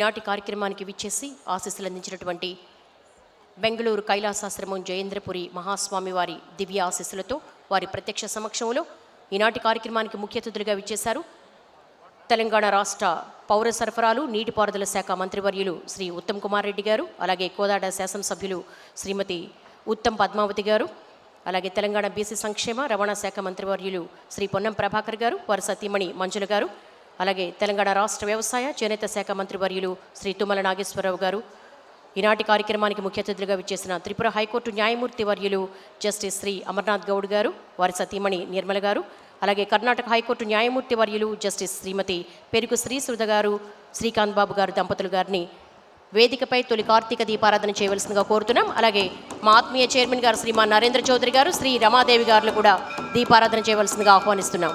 నాటి కార్యక్రమానికి విచ్చేసి ఆశీస్సులు అందించినటువంటి బెంగళూరు కైలాసాశ్రమం జయేంద్రపురి మహాస్వామి వారి దివ్య ఆశీస్సులతో వారి ప్రత్యక్ష సమక్షంలో ఈనాటి కార్యక్రమానికి ముఖ్య అతిథులుగా విచ్చేశారు తెలంగాణ రాష్ట్ర పౌర సరఫరాలు నీటిపారుదల శాఖ మంత్రివర్యులు శ్రీ ఉత్తమ్ కుమార్ రెడ్డి గారు అలాగే కోదాడ శాసనసభ్యులు శ్రీమతి ఉత్తమ్ పద్మావతి గారు అలాగే తెలంగాణ బీసీ సంక్షేమ రవాణా శాఖ మంత్రివర్యులు శ్రీ పొన్నం ప్రభాకర్ గారు వారి సతీమణి మంజుల గారు అలాగే తెలంగాణ రాష్ట్ర వ్యవసాయ చేనేత శాఖ మంత్రి వర్యులు శ్రీ తుమ్మల నాగేశ్వరరావు గారు. ఈనాటి కార్యక్రమానికి ముఖ్య అతిథులుగా విచ్చేసిన త్రిపుర హైకోర్టు న్యాయమూర్తి వర్యులు జస్టిస్ శ్రీ అమర్నాథ్ గౌడ్ గారు వారి సతీమణి నిర్మల గారు అలాగే కర్ణాటక హైకోర్టు న్యాయమూర్తి వర్యులు జస్టిస్ శ్రీమతి పెరుగు శ్రీసుధ గారు శ్రీకాంత్ బాబు గారు దంపతులు గారిని వేదికపై తొలి కార్తీక దీపారాధన చేయవలసిందిగా కోరుతున్నాం. అలాగే మా ఆత్మీయ చైర్మన్ గారు శ్రీమాన్ నరేంద్ర చౌదరి గారు శ్రీ రమాదేవి గారు కూడా దీపారాధన చేయవలసిందిగా ఆహ్వానిస్తున్నాం.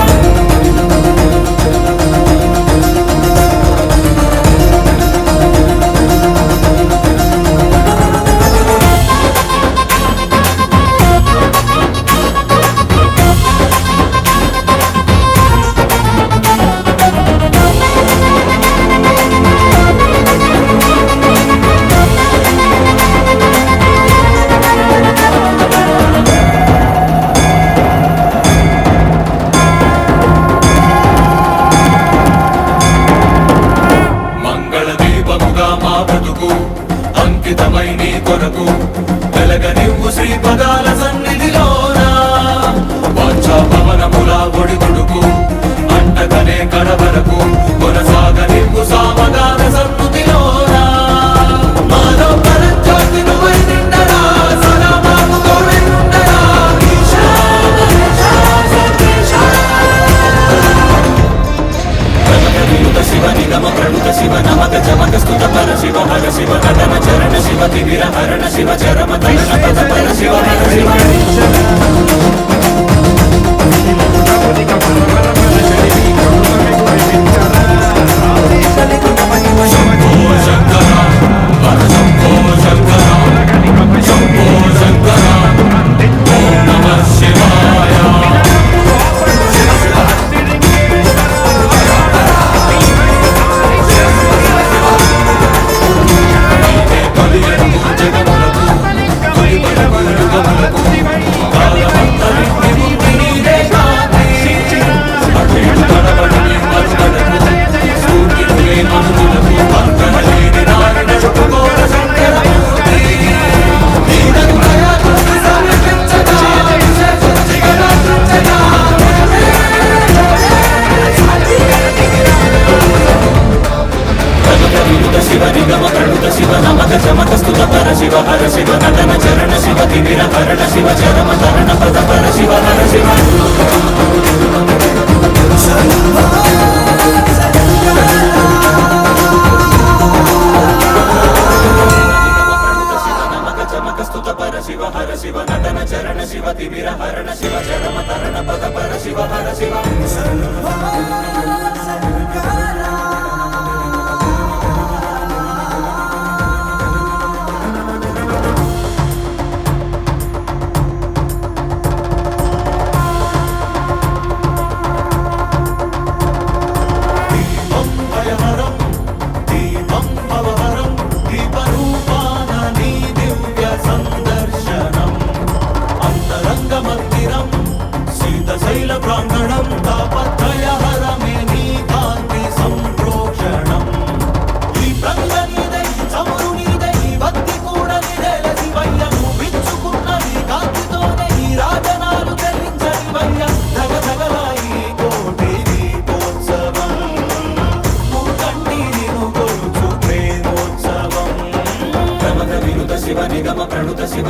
చమక చమక స్థుత పర శివ హర శివ నటన చరణ శివ తిమిర భరణ శివ చరమ తరణ పద పర శివ హర శివ శివ హర శివ నటన చరణ శివ తిమిర హరణ శివ చరమ తరణ పద పర శివ హర శివ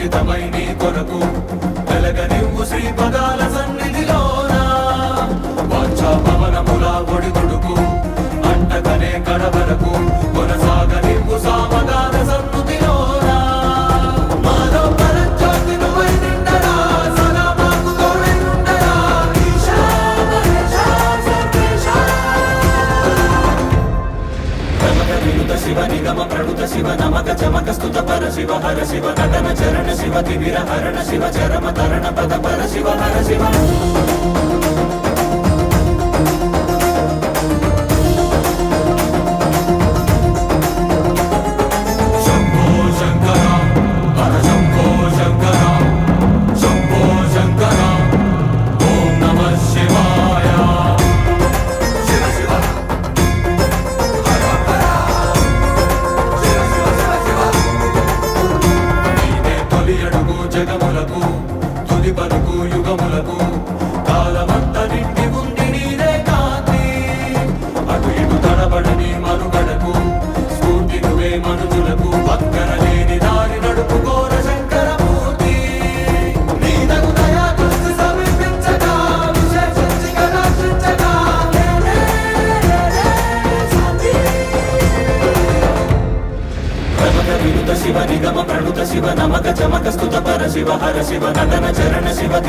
అంకితమై నీ కొరకు. గమ ప్రభుత శివ నమక చమక స్తుత పర శివ హర శివ నటన చరణ శివ తివిర హరణ శివ చరమ తరణ పద పర శివ హర శివ.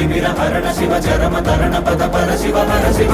తిమిర హరణ శివ చరమ తరణ పద పర శివ పర శివ.